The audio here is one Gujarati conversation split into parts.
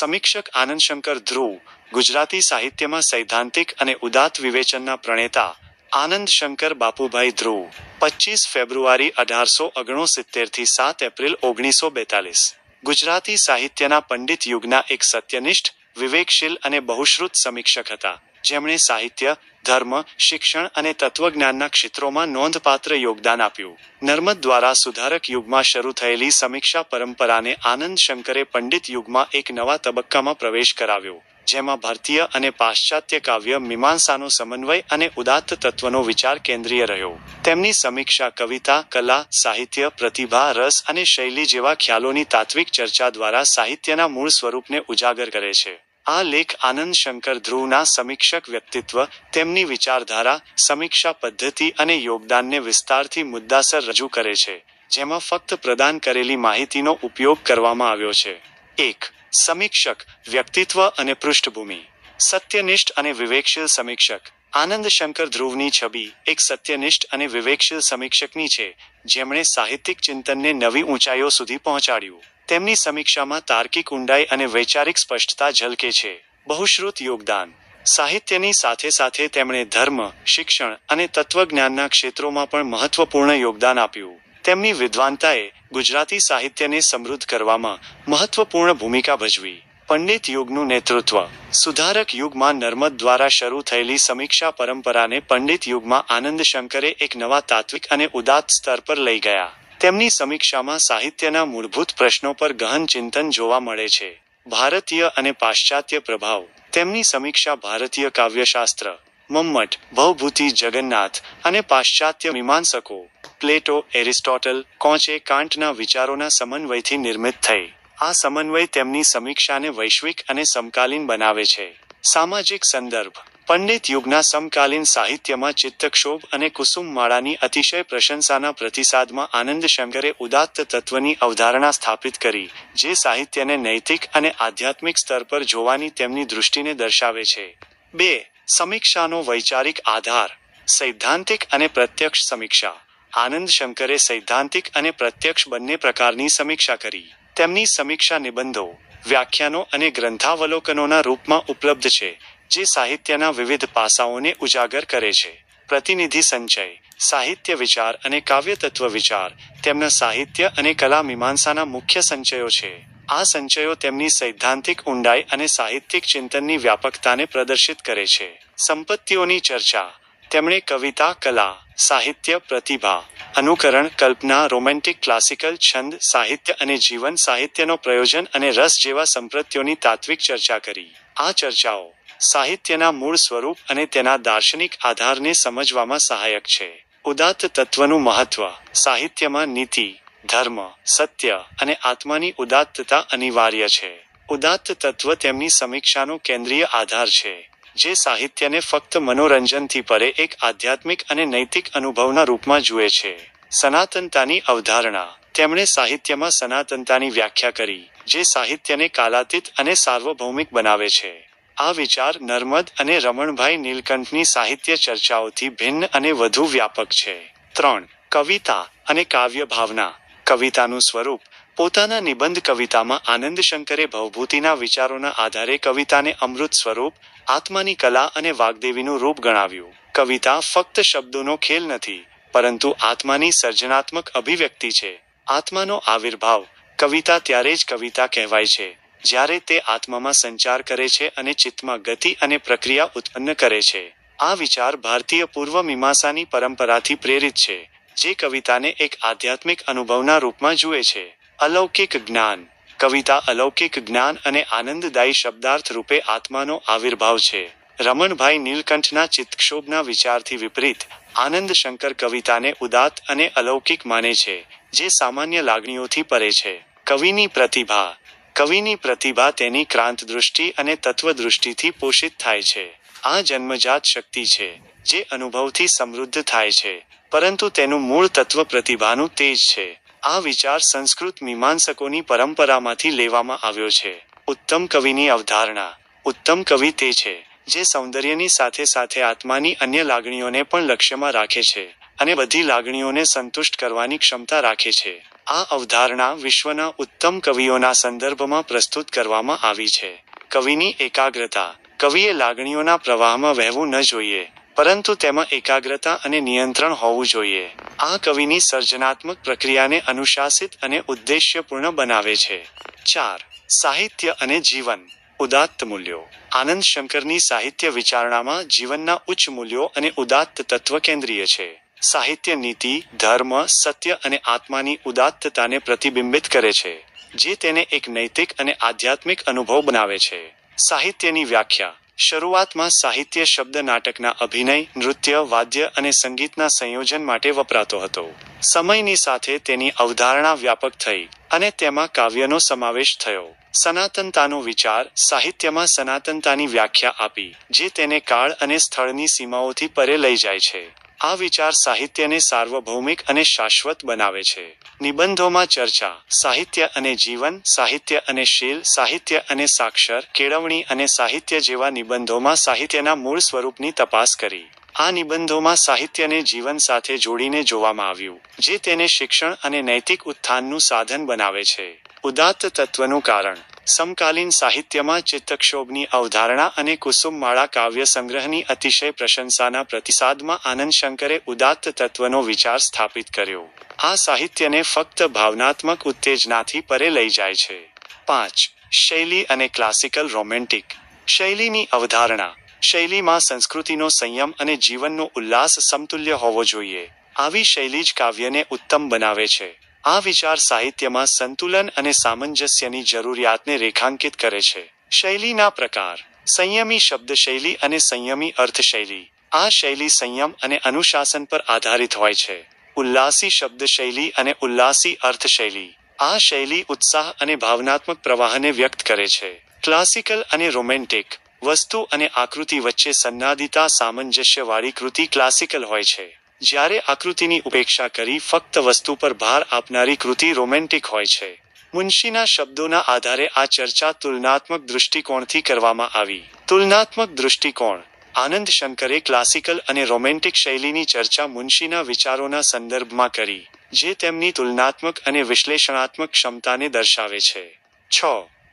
સમીક્ષક આનંદશંકર ધ્રુવ, ગુજરાતી સાહિત્યમાં સૈદ્ધાંતિક અને ઉદાત વિવેચનના પ્રણેતા આનંદ શંકર બાપુભાઈ ધ્રુવ પચીસ ફેબ્રુઆરી અઢારસો ઓગણસિત્તેરથી સાત એપ્રિલ ઓગણીસો બેતાલીસ. ગુજરાતી સાહિત્યના પંડિત યુગના એક સત્યનિષ્ઠ, વિવેકશીલ અને બહુશ્રુત સમીક્ષક હતા. જેમણે સાહિત્ય ધર્મ, શિક્ષણ અને તત્વજ્ઞાનના ક્ષેત્રોમાં નોંધપાત્ર યોગદાન આપ્યું. નર્મદ દ્વારા સુધારક યુગમાં શરૂ થયેલી સમીક્ષા પરંપરાને આનંદ શંકરે પંડિત યુગમાં એક નવા તબક્કામાં પ્રવેશ કરાવ્યો, જેમાં ભારતીય અને પાશ્ચાત્ય કાવ્ય, મીમાંસાનો સમન્વય અને ઉદાત્ત તત્વનો વિચાર કેન્દ્રીય રહ્યો. તેમની સમીક્ષા કવિતા, કલા, સાહિત્ય, પ્રતિભા, રસ અને શૈલી જેવા ખ્યાલોની તાત્વિક ચર્ચા દ્વારા સાહિત્યના મૂળ સ્વરૂપને ઉજાગર કરે છે. આ લેખ આનંદ શંકર ધ્રુવના સમીક્ષક વ્યક્તિત્વ, તેમની વિચારધારા, સમીક્ષા પદ્ધતિ અને યોગદાનને વિસ્તારથી મુદ્દાસર રજૂ કરે છે, જેમાં ફક્ત પ્રદાન કરેલી માહિતીનો ઉપયોગ કરવામાં આવ્યો છે. એક, સમીક્ષક, વ્યક્તિત્વ અને પૃષ્ઠભૂમિ. સત્યનિષ્ઠ અને વિવેકશીલ સમીક્ષક. આનંદ શંકર ધ્રુવની છબી એક સત્યનિષ્ઠ અને વિવેકશીલ સમીક્ષકની છે, જેમણે સાહિત્યિક ચિંતનને નવી ઊંચાઈઓ સુધી પહોંચાડ્યું. તેમની સમીક્ષામાં તાર્કિક ઊંડાઈ અને વૈચારિક સ્પષ્ટતા ઝલકે છે. બહુશ્રુત યોગદાન. સાહિત્યની સાથે સાથે તેમણે ધર્મ, શિક્ષણ અને તત્વજ્ઞાનના ક્ષેત્રોમાં પણ મહત્વપૂર્ણ યોગદાન આપ્યું. તેમની વિદ્વાનતાએ ગુજરાતી સાહિત્યને સમૃદ્ધ કરવામાં મહત્વપૂર્ણ ભૂમિકા ભજવી. પંડિત યુગનું નેતૃત્વ. સુધારક યુગમાં નર્મદ દ્વારા શરૂ થયેલી સમીક્ષા પરંપરાને પંડિત યુગમાં આનંદ શંકરે એક નવા તાત્વિક અને ઉદાત્ત સ્તર પર લઈ ગયા. તેમની સમીક્ષામાં સાહિત્યના મૂળભૂત પ્રશ્નો પર ગહન ચિંતન જોવા મળે છે. ભારતીય અને પાશ્ચાત્ય પ્રભાવ. તેમની સમીક્ષા ભારતીય કાવ્યશાસ્ત્ર, મમ્મટ, ભવભૂતિ, જગન્નાથ અને પાશ્ચાત્ય મીમાંસકો, પ્લેટો, એરિસ્ટોટલ, કોંચે કાંટના વિચારોના સમન્વયથી નિર્મિત થઈ. આ સમન્વય તેમની સમીક્ષાને વૈશ્વિક અને સમકાલીન બનાવે છે. સામાજિક સંદર્ભ. પંડિત યુગના સમકાલીન સાહિત્યમાં ચિત્તક્ષોભ અને કુસુમમાળાની અતિશય પ્રશંસાના પ્રતિસાદમાં આનંદ શંકરે ઉદાત્ત તત્વની અવધારણા સ્થાપિત કરી, જે સાહિત્યને નૈતિક અને આધ્યાત્મિક સ્તર પર જોવાની તેમની દૃષ્ટિને દર્શાવે છે. બે, સમીક્ષાનો વૈચારિક આધાર, સૈદ્ધાંતિક અને પ્રત્યક્ષ સમીક્ષા. આનંદ શંકરે સૈદ્ધાંતિક અને પ્રત્યક્ષ બંને પ્રકારની સમીક્ષા કરી. તેમની સમીક્ષા નિબંધો, વ્યાખ્યાનો અને ગ્રંથાવલોકનોના રૂપમાં ઉપલબ્ધ છે. જે સાહિત્યના વિવિધ પાસાઓને ઉજાગર કરે છે. પ્રતિનિધિ સંચય, સાહિત્ય વિચાર અને કાવ્ય તત્વ વિચાર તેમના સાહિત્ય અને કલા મીમાંસાના મુખ્ય સંચયો છે. આ સંચયો તેમની સૈદ્ધાંતિક ઊંડાઈ અને સાહિત્યિક ચિંતનની વ્યાપકતાને પ્રદર્શિત કરે છે. સંપત્તિઓની ચર્ચા, તેમણે કવિતા, કલા, સાહિત્ય, પ્રતિભા, અનુકરણ, કલ્પના, રોમેન્ટિક, ક્લાસિકલ, છંદ, સાહિત્ય અને જીવન સાહિત્યનો પ્રયોજન અને રસ જેવા સંપત્તિઓની તાત્વિક ચર્ચા કરી. આ ચર્ચાઓ સાહિત્યના મૂળ સ્વરૂપ અને તેના દાર્શનિક આધારને સમજવામાં સહાયક છે. ઉદાત્ત તત્વનું મહત્વ, સાહિત્યમાં નીતિ, ધર્મ, સત્ય અને આત્માની ઉદાત્તતા અનિવાર્ય છે. ઉદાત્ત તત્વ તેમની સમીક્ષાનો કેન્દ્રીય આધાર છે, જે સાહિત્યને ફક્ત મનોરંજનથી પરે એક આધ્યાત્મિક અને નૈતિક અનુભવના રૂપમાં જુએ છે. સનાતનતાની અવધારણા, તેમણે સાહિત્યમાં સનાતનતાની વ્યાખ્યા કરી, જે સાહિત્યને કાલાતીત અને સાર્વભૌમિક બનાવે છે. આ વિચાર નર્મદ અને રમણભાઈ નીલકંઠની સાહિત્ય ચર્ચાઓથી ભિન્ન અને વધુ વ્યાપક છે. ત્રણ, કવિતા અને કાવ્ય ભાવના. કવિતાનું સ્વરૂપ પોતાના નિબંધ કવિતામાં આનંદ શંકરે ભવભૂતિના વિચારોના આધારે કવિતાને અમૃત સ્વરૂપ, આત્માની કલા અને વાગ્દેવીનું રૂપ ગણાવ્યું. કવિતા ફક્ત શબ્દોનો ખેલ નથી, પરંતુ આત્માની સર્જનાત્મક અભિવ્યક્તિ છે. આત્માનો આવિર્ભાવ કવિતા ત્યારે જ કવિતા કહેવાય છે. જ્યારે તે આત્મામાં સંચાર કરે છે અને ચિત્તમાં ગતિ અને પ્રક્રિયા ઉત્પન્ન કરે છે. આ વિચાર ભારતીય પૂર્વ મીમાંસાની પરંપરાથી પ્રેરિત છે, જે કવિતાને એક આધ્યાત્મિક અનુભવના રૂપમાં જુએ છે. અલૌકિક જ્ઞાન. કવિતા અલૌકિક જ્ઞાન અને આનંદદાયી શબ્દાર્થ રૂપે આત્માનો આવિર્ભાવ છે. રમણભાઈ નીલકંઠના ચિત્તક્ષોભના વિચારથી વિપરીત, આનંદ શંકર કવિતાને ઉદાત્ત અને અલૌકિક માને છે, જે સામાન્ય લાગણીઓથી પરે છે. કવિની પ્રતિભા. કવિની પ્રતિભા તેની ક્રાંત દૃષ્ટિ અને તત્વદૃષ્ટિથી પોષિત થાય છે. આ જન્મજાત શક્તિ છે, જે અનુભવથી સમૃદ્ધ થાય છે, પરંતુ તેનું મૂળ તત્વ પ્રતિભાનું તેજ છે. આ વિચાર સંસ્કૃત મીમાંસકોની પરંપરામાંથી લેવામાં આવ્યો છે. ઉત્તમ કવિની અવધારણા. ઉત્તમ કવિ તે છે, જે સૌંદર્યની સાથે સાથે આત્માની અન્ય લાગણીઓને પણ લક્ષ્યમાં રાખે છે અને બધી લાગણીઓને સંતુષ્ટ કરવાની ક્ષમતા રાખે છે. આ અવધારણા વિશ્વના ઉત્તમ કવિઓના સંદર્ભમાં પ્રસ્તુત કરવામાં આવી છે. કવિની એકાગ્રતા, કવિએ લાગણીઓના પ્રવાહમાં વહેવું ન જોઈએ, પરંતુ તેમાં એકાગ્રતા અને નિયંત્રણ હોવું જોઈએ. આ કવિની સર્જનાત્મક પ્રક્રિયાને અનુશાસિત અને ઉદ્દેશ્યપૂર્ણ બનાવે છે. ચાર, સાહિત્ય અને જીવન. ઉદાત્ત મૂલ્યો. આનંદ શંકરની સાહિત્ય વિચારણામાં જીવનના ઉચ્ચ મૂલ્યો અને ઉદાત્ત તત્વ કેન્દ્રીય છે. સાહિત્ય નીતિ, ધર્મ, સત્ય અને આત્માની ઉદાત્તતાને પ્રતિબિંબિત કરે છે, જે તેને એક નૈતિક અને આધ્યાત્મિક અનુભવ બનાવે છે. સાહિત્યની વ્યાખ્યા. શરૂઆતમાં સાહિત્ય શબ્દ નાટકના અભિનય, નૃત્ય, વાદ્ય અને સંગીતના સંયોજન માટે વપરાતો હતો. સમયની સાથે તેની અવધારણા વ્યાપક થઈ અને તેમાં કાવ્યનો સમાવેશ થયો. સનાતનતાનો વિચાર સાહિત્યમાં સનાતનતાની વ્યાખ્યા આપી, જે તેને કાળ અને સ્થળની સીમાઓથી પરે લઈ જાય છે. આ વિચાર સાહિત્યને સાર્વભૌમિક અને શાશ્વત બનાવે છે. નિબંધોમાં ચર્ચા, સાહિત્ય અને જીવન, સાહિત્ય અને શીલ, સાહિત્ય અને સાક્ષર, કેળવણી અને સાહિત્ય જેવા નિબંધોમાં સાહિત્યના મૂળ સ્વરૂપની તપાસ કરી. આ નિબંધોમાં સાહિત્યને જીવન સાથે જોડીને જોવામાં આવ્યું, જે તેને શિક્ષણ અને નૈતિક ઉત્થાનનું સાધન બનાવે છે. ઉદાત્ત તત્વનું કારણ. સમકાલીન સાહિત્યમાં ચિત્તક્ષોભની અવધારણા અને કુસુમમાળા કાવ્ય સંગ્રહની અતિશય પ્રશંસાના પ્રતિસાદમાં આનંદ શંકરે ઉદાત્ત તત્વનો વિચાર સ્થાપિત કર્યો. આ સાહિત્યને ફક્ત ભાવનાત્મક ઉત્તેજનાથી પરે લઈ જાય છે. પાંચ. શૈલી અને ક્લાસિકલ રોમેન્ટિક. શૈલીની અવધારણા. શૈલીમાં સંસ્કૃતિનો સંયમ અને જીવનનો ઉલ્લાસ સમતુલ્ય હોવો જોઈએ. આવી શૈલી જ કાવ્યને ઉત્તમ બનાવે છે. આ વિચાર સાહિત્યમાં સંતુલન અને સામંજસ્યની જરૂરિયાતને રેખાંકિત કરે છે. શૈલીના પ્રકાર. સંયમી શબ્દ શૈલી અને સંયમી અર્થશૈલી. આ શૈલી સંયમ અને અનુશાસન પર આધારિત હોય છે. ઉલ્લાસી શબ્દ શૈલી અને ઉલ્લાસી અર્થશૈલી. આ શૈલી ઉત્સાહ અને ભાવનાત્મક પ્રવાહને વ્યક્ત કરે છે. ક્લાસિકલ અને રોમેન્ટિક. વસ્તુ અને આકૃતિ વચ્ચે સન્નાદિતા સામંજસ્યવાળી કૃતિ ક્લાસિકલ હોય છે. જ્યારે આકૃતિની ઉપેક્ષા કરી ફક્ત વસ્તુ પર ભાર આપનારી કૃતિ રોમેન્ટિક હોય છે. મુનશીના શબ્દોના આધારે આ ચર્ચા તુલનાત્મક દૃષ્ટિકોણથી કરવામાં આવી. તુલનાત્મક દૃષ્ટિકોણ. આનંદ શંકરે ક્લાસિકલ અને રોમેન્ટિક શૈલીની ચર્ચા મુનશીના વિચારોના સંદર્ભમાં કરી, જે તેમની તુલનાત્મક અને વિશ્લેષણાત્મક ક્ષમતાને દર્શાવે છે. છ.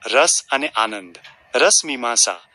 રસ અને આનંદ. રસમીમાંસા વિચાર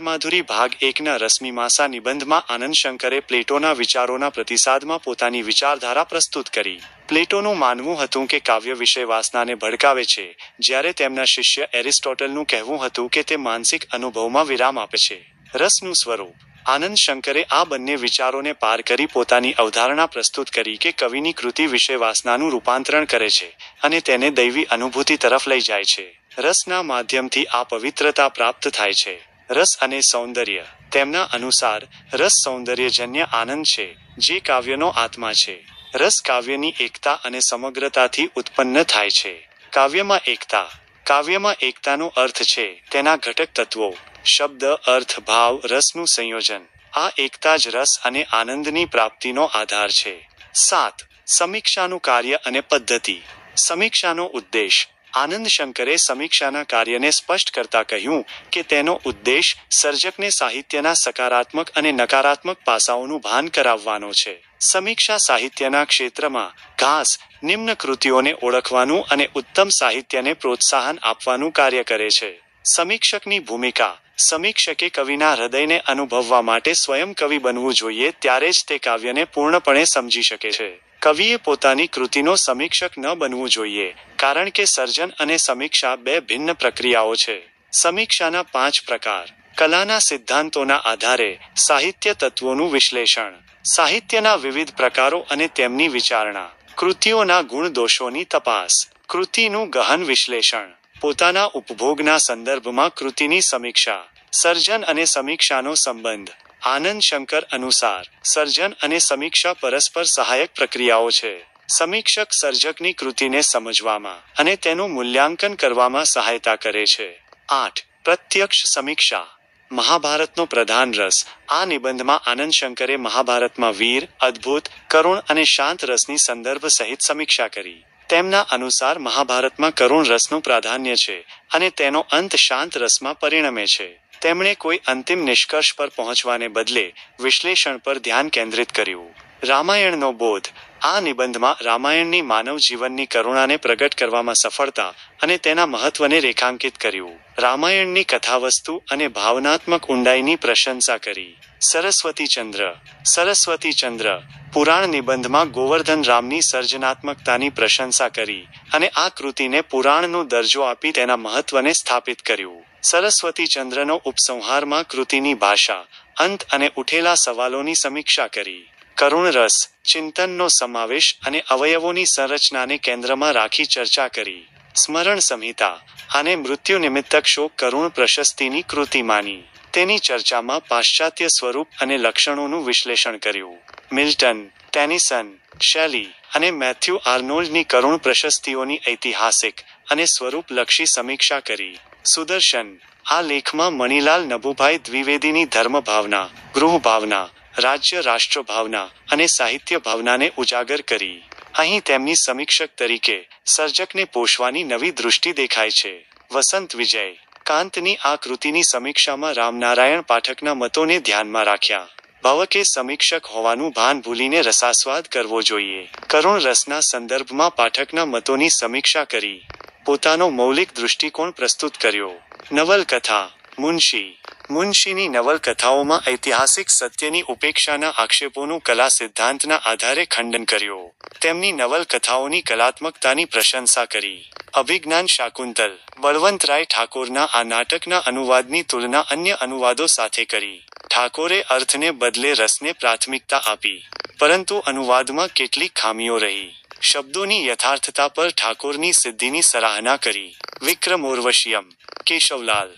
માધુરી ભાગ એકના રશ્મિમાસા નિબંધમાં આનંદ શંકરે પ્લેટોના વિચારોના પ્રતિસાદમાં પોતાની વિચારધારા પ્રસ્તુત કરી. પ્લેટોનું માનવું હતું કે કાવ્ય વિષય વાસનાને ભડકાવે છે, જ્યારે તેમના શિષ્ય એરિસ્ટોટલનું કહેવું હતું કે તે માનસિક અનુભવમાં વિરામ આપે છે. રસનું સ્વરૂપ. આનંદ શંકરે આ બંને વિચારોને પાર કરી પોતાની અવધારણા પ્રસ્તુત કરી કે કવિની કૃતિ વિષય વાસનાનું રૂપાંતરણ કરે છે અને તેને દૈવી અનુભૂતિ તરફ લઈ જાય છે. રસના માધ્યમથી આ પવિત્રતા પ્રાપ્ત થાય છે. રસ અને સૌંદર્ય. તેમના અનુસાર, રસ સૌંદર્યજન્ય આનંદ છે, જે કાવ્યનો આત્મા છે. રસ કાવ્યની એકતા અને સમગ્રતાથી ઉત્પન્ન થાય છે. કાવ્યમાં એકતા. કાવ્યમાં એકતાનો અર્થ છે, તેના ઘટક તત્વો. શબ્દ, અર્થ, ભાવ, રસનું સંયોજન. આ એકતા જ રસ અને આનંદની પ્રાપ્તિનો આધાર છે. સાત. સમીક્ષાનું કાર્ય અને પદ્ધતિ. સમીક્ષાનો ઉદ્દેશ. આનંદ શંકરે સમીક્ષાના કાર્યને સ્પષ્ટ કરતા કહ્યું કે તેનો ઉદ્દેશ સર્જકને સાહિત્યના સકારાત્મક અને નકારાત્મક પાસાઓનું ભાન કરાવવાનો છે. સમીક્ષા સાહિત્યના ક્ષેત્રમાં ઘાસ, નિમ્ન કૃતિઓને ઓળખવાનું અને ઉત્તમ સાહિત્યને પ્રોત્સાહન આપવાનું કાર્ય કરે છે. સમીક્ષકની ભૂમિકા, સમીક્ષકે કવિના હૃદયને અનુભવવા માટે સ્વયં કવિ બનવું જોઈએ ત્યારે જ તે કાવ્યને પૂર્ણપણે સમજી શકે છે. કવિએ પોતાની કૃતિનો સમીક્ષક ન બનવું જોઈએ, કારણ કે સર્જન અને સમીક્ષા બે ભિન્ન પ્રક્રિયાઓ છે. સમીક્ષાના પાંચ પ્રકાર. કલાના સિદ્ધાંતોના આધારે સાહિત્ય તત્વોનું વિશ્લેષણ. સાહિત્યના વિવિધ પ્રકારો અને તેમની વિચારણા. કૃતિઓના ગુણ દોષોની તપાસ. કૃતિનું ગહન વિશ્લેષણ. પોતાના ઉપભોગના સંદર્ભમાં કૃતિની સમીક્ષા. સર્જન અને સમીક્ષાનો સંબંધ. આનંદ શંકર અનુસાર, સર્જન અને સમીક્ષા પરસ્પર સહાયક પ્રક્રિયાઓ છે. સમીક્ષક સર્જકની કૃતિને સમજવામાં અને તેનું મૂલ્યાંકન કરવામાં સહાયતા કરે છે. આઠ, પ્રત્યક્ષ સમીક્ષા. મહાભારતનો પ્રધાન રસ. આ નિબંધમાં આનંદ શંકરે મહાભારતમાં વીર, અદ્ભુત, કરુણ અને શાંત રસની સંદર્ભ સહિત સમીક્ષા કરી. તેમના અનુસાર મહાભારતમાં કરુણ રસનું પ્રાધાન્ય છે અને તેનો અંત શાંત રસમાં પરિણમે છે. તેમણે કોઈ અંતિમ નિષ્કર્ષ પર પહોંચવાને બદલે વિશ્લેષણ પર ધ્યાન કેન્દ્રિત કર્યું. રામાયણનો બોધ આ નિબંધમાં રામાયણની માનવ જીવનની કરુણાને પ્રગટ કરવામાં સફળતા અને તેના મહત્વને રેખાંકિત કર્યું. રામાયણની કથાવસ્તુ અને ભાવનાત્મક ઊંડાઈની પ્રશંસા કરી. સરસ્વતી ચંદ્ર સરસ્વતી ચંદ્ર, પુરાણ નિબંધમાં ગોવર્ધન રામની સર્જનાત્મકતાની પ્રશંસા કરી અને આ કૃતિને પુરાણનો દરજ્જો આપી તેના મહત્વને સ્થાપિત કર્યું. સરસ્વતી ચંદ્રનો ઉપસંહારમાં કૃતિની ભાષા, અંત અને ઉઠેલા સવાલોની સમીક્ષા કરી. કરુણ રસ, ચિંતનનો સમાવેશ અને અવયવોની સંરચનાને કેન્દ્રમાં રાખી ચર્ચા કરી. સ્મરણ સંહિતા, આને મૃત્યુ નિમિત્તક શોક કરુણ પ્રશસ્તિની કૃતિ માની. તેની ચર્ચામાં પાશ્ચાત્ય સ્વરૂપ અને લક્ષણોનું વિશ્લેષણ કર્યું. મિલ્ટન, ટેનિસન, શેલી અને મેથ્યુ આર્નોલ્ડની કરુણ પ્રશસ્તિઓની ઐતિહાસિક અને સ્વરૂપલક્ષી સમીક્ષા કરી. સુદર્શન, આ લેખમાં મણિલાલ નભુભાઈ દ્વિવેદીની ધર્મ ભાવના ગૃહ ભાવના રાજ્ય રાષ્ટ્ર ભાવના અને સાહિત્ય ભાવનાને ઉજાગર કરી. અહીં તેમની સમીક્ષક તરીકે સર્જકને પોષવાની નવી દૃષ્ટિ દેખાય છે. વસંત વિજય, કાંતની આ કૃતિની સમીક્ષામાં રામનારાયણ પાઠકના મતોને ધ્યાનમાં રાખ્યા. ભવકે સમીક્ષક હોવાનું ભાન ભૂલીને રસાસ્વાદ કરવો જોઈએ. કરુણ રસના સંદર્ભમાં પાઠકના મતોની સમીક્ષા કરી. પોતાનો મૌલિક દૃષ્ટિકોણ પ્રસ્તુત કર્યો. નવલકથા, મુનશી. મુનશીની નવલકથાઓમાં ઐતિહાસિક સત્યની ઉપેક્ષાના આક્ષેપોનું કલા સિદ્ધાંતના આધારે ખંડન કર્યો. તેમની નવલકથાઓની કલાત્મકતાની પ્રશંસા કરી. અભિજ્ઞાન શાકુંતલ બળવંતરાય ઠાકોરના આ નાટકના અનુવાદની તુલના અન્ય અનુવાદો સાથે કરી. ઠાકોરે અર્થને બદલે રસને પ્રાથમિકતા આપી. પરંતુ અનુવાદમાં કેટલીક ખામીઓ રહી. શબ્દોની યથાર્થતા પર ઠાકોરની સિદ્ધિની સરાહના કરી. વિક્રમ ઉર્વશિયમ, કેશવલાલ.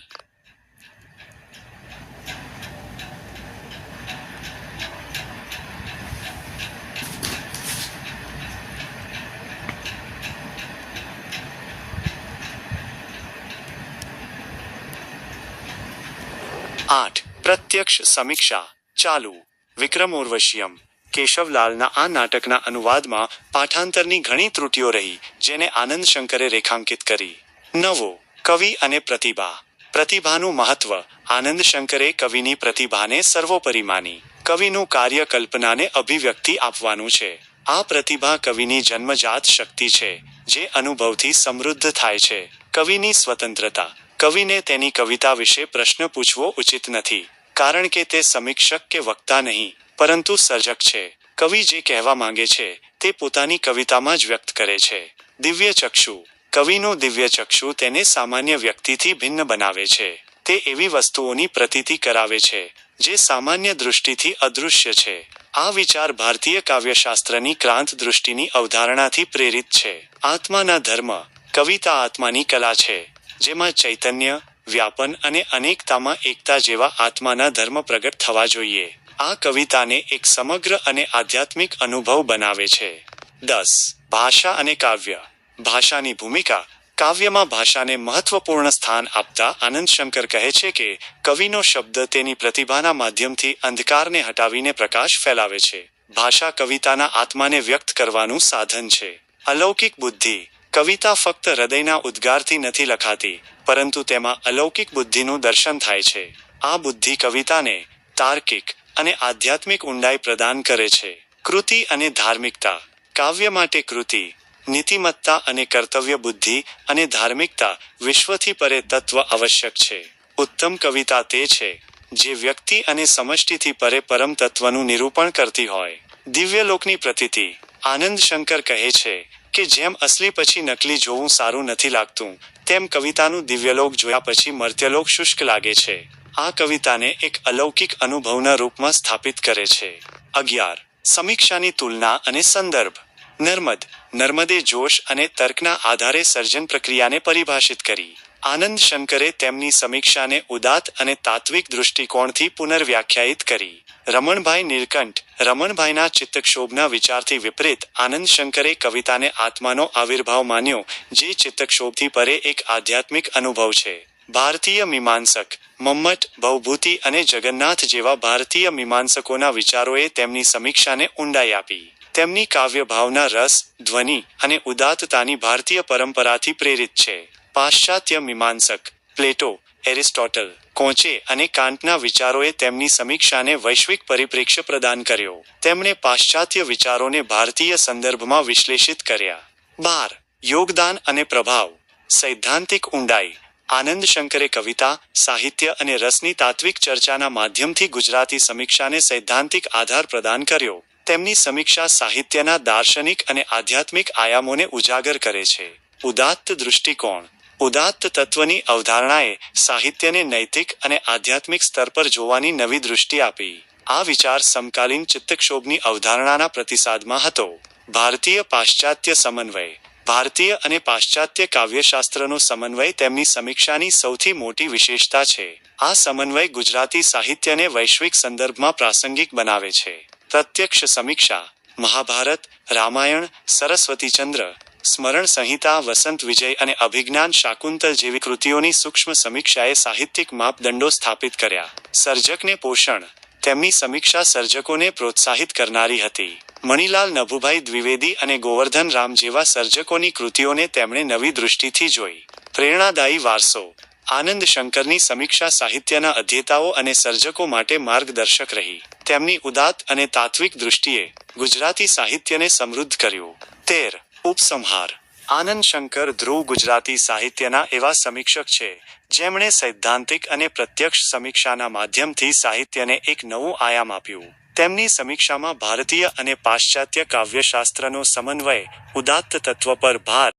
આઠ, પ્રત્યક્ષ સમીક્ષા. ચાલુ. વિક્રમ ઉર્વશિયમ. કેશવલાલના આ નાટકના અનુવાદમાં પાઠાંતરની ઘણી ત્રુટીઓ રહી, જેને આનંદ શંકરે રેખાંકિત કરી. નવો, કવિ અને પ્રતિભા. પ્રતિભાનું મહત્વ, આનંદ શંકરે કવિની પ્રતિભાને સર્વોપરી માની. કવિનું કાર્ય કલ્પનાને અભિવ્યક્તિ આપવાનું છે. આ પ્રતિભા કવિની જન્મજાત શક્તિ છે, જે અનુભવથી સમૃદ્ધ થાય છે. કવિની સ્વતંત્રતા. કવિને તેની કવિતા વિશે પ્રશ્ન પૂછવો ઉચિત નથી, કારણ કે તે સમીક્ષક કે વક્તા નહીં. પરંતુ સર્જક છે. કવિ જે કહેવા માંગે છે, તે પોતાની કવિતામાં જ વ્યક્ત કરે છે. દિવ્ય ચક્ષુ. કવિનું દિવ્ય ચક્ષુ તેને સામાન્ય વ્યક્તિથી ભિન્ન બનાવે છે. તે એવી વસ્તુઓની પ્રતીતિ કરાવે છે, જે સામાન્ય દૃષ્ટિથી અદૃશ્ય છે. આ વિચાર ભારતીય કાવ્યશાસ્ત્રની ક્રાંત દૃષ્ટિની અવધારણાથી પ્રેરિત છે. આત્માના ધર્મ. કવિતા આત્માની કલા છે, જેમાં ચૈતન્ય, વ્યાપન અને અનેકતામાં એકતા જેવા આત્માના ધર્મ પ્રગટ થવા જોઈએ. આ કવિતાને એક સમગ્ર અને આધ્યાત્મિક અનુભવ બનાવે છે. દસ, ભાષા અને કાવ્ય. ભાષાની ભૂમિકા કાવ્યમાં ભાષાને મહત્વપૂર્ણ સ્થાન આપતા આનંદ શંકર કહે છે કે, કવિનો શબ્દ તેની પ્રતિભાના માધ્યમથી અંધકારને હટાવીને પ્રકાશ ફેલાવે છે. ભાષા કવિતાના આત્માને વ્યક્ત કરવાનું સાધન છે. અલૌકિક બુદ્ધિ. કવિતા ફક્ત હૃદયના ઉદ્ગારથી નથી લખાતી, પરંતુ તેમાં અલૌકિક બુદ્ધિનું દર્શન થાય છે. આ બુદ્ધિ કવિતાને તાર્કિક અને આધ્યાત્મિક ઊંડાઈ પ્રદાન કરે છે. કૃતિ અને ધાર્મિકતા. કાવ્ય માટે કૃતિ, નીતિમત્તા અને કર્તવ્ય બુદ્ધિ અને ધાર્મિકતા વિશ્વથી પરે તત્વ આવશ્યક છે. ઉત્તમ કવિતા તે છે, જે વ્યક્તિ અને સમષ્ટિથી પરે પરમ તત્વનું નિરૂપણ કરતી હોય. દિવ્યલોકની પ્રતિતિ. આનંદ શંકર કહે છે કે જેમ અસલી પછી નકલી જોવું સારું નથી લાગતું, તેમ કવિતાનું દિવ્યલોક જોયા પછી મર્ત્યલોક શુષ્ક લાગે છે. આ કવિતાને એક અલૌકિક અનુભવના રૂપમાં સ્થાપિત કરે છે. અગિયાર. સમીક્ષાની તુલના અને સંદર્ભ. નર્મદ. નર્મદે જોશ અને તર્કના આધારે સર્જન પ્રક્રિયાને પરિભાષિત કરી. આનંદ શંકરે તેમની સમીક્ષાને ઉદાત અને તાત્વિક દૃષ્ટિકોણથી પુનર્વ્યાખ્યાયિત કરી. રમણભાઈ નીલકંઠ. રમણભાઈના ચિત્તક્ષોભના વિચારથી વિપરીત, આનંદ શંકરે કવિતાને આત્માનો આવિર્ભાવ માન્યો, જે ચિત્તક્ષોભથી પરે એક આધ્યાત્મિક અનુભવ છે. ભારતીય મીમાંસક મમ્મટ ભવભૂતિ અને જગન્નાથ જેવા ભારતીય મીમાંસકોના વિચારોએ તેમની સમીક્ષાને ઊંડાઈ આપી. તેમની કાવ્ય ભાવના રસ, ધ્વનિ અને ઉદાત્તતાની ભારતીય પરંપરાથી પ્રેરિત છે. પાશ્ચાત્ય મીમાંસક પ્લેટો, એરિસ્ટોટલ, કોંચે અને કાંટના વિચારોએ તેમની સમીક્ષાને વૈશ્વિક પરિપ્રેક્ષ્ય પ્રદાન કર્યો. તેમણે પાશ્ચાત્ય વિચારોને ભારતીય સંદર્ભમાં વિશ્લેષિત કર્યા. બાર, યોગદાન અને પ્રભાવ. સૈદ્ધાંતિક ઊંડાઈ. આનંદ શંકરે કવિતા, સાહિત્ય અને રસની તાત્વિક ચર્ચાના માધ્યમથી ગુજરાતી સમીક્ષાને સૈદ્ધાંતિક આધાર પ્રદાન કર્યો. તેમની સમીક્ષા સાહિત્યના દાર્શનિક અને આધ્યાત્મિક આયામોને ઉજાગર કરે છે. ઉદાત્ત દૃષ્ટિકોણ. ઉદાત્ત તત્વની અવધારણાએ સાહિત્યને નૈતિક અને આધ્યાત્મિક સ્તર પર જોવાની નવી દૃષ્ટિ આપી. આ વિચાર સમકાલીન ચિત્તક્ષોભની અવધારણાના પ્રતિસાદમાં હતો. ભારતીય પાશ્ચાત્ય સમન્વય. ભારતીય અને પાશ્ચાત્ય કાવ્યશાસ્ત્રનો સમન્વય તેમની સમીક્ષાની સૌથી મોટી વિશેષતા છે. આ સમન્વય ગુજરાતી સાહિત્યને વૈશ્વિક સંદર્ભમાં પ્રાસંગિક બનાવે છે. પ્રત્યક્ષ સમીક્ષા, મહાભારત, રામાયણ સરસ્વતીચંદ્ર સ્મરણ સંહિતા, વસંત વિજય અને અભિજ્ઞાન શાકુંતલ જેવી કૃતિઓની સૂક્ષ્મ સમીક્ષાએ સાહિત્યિક માપદંડો સ્થાપિત કર્યા. સર્જકને પોષણ તેમની સમીક્ષા સર્જકોને પ્રોત્સાહિત કરનારી હતી. મણિલાલ નભુભાઈ દ્વિવેદી અને ગોવર્ધન રામ જેવા સર્જકોની કૃતિઓને તેમણે નવી દૃષ્ટિથી જોઈ. પ્રેરણાદાયી વારસો. આનંદ શંકરની સમીક્ષા સાહિત્યના અધ્યેતાઓ અને સર્જકો માટે માર્ગદર્શક રહી. તેમની ઉદાત અને તાત્વિક દૃષ્ટિએ ગુજરાતી સાહિત્યને સમૃદ્ધ કર્યું. તેર. ઉપસંહાર. આનંદ શંકર ધ્રુવ ગુજરાતી સાહિત્યના એવા સમીક્ષક છે જેમણે સૈદ્ધાંતિક અને પ્રત્યક્ષ સમીક્ષાના માધ્યમથી સાહિત્યને એક નવું આયામ આપ્યું. તેમની સમીક્ષામાં ભારતીય અને પાશ્ચાત્ય કાવ્યશાસ્ત્રનો સમન્વય, ઉદાત્ત તત્વ પર ભાર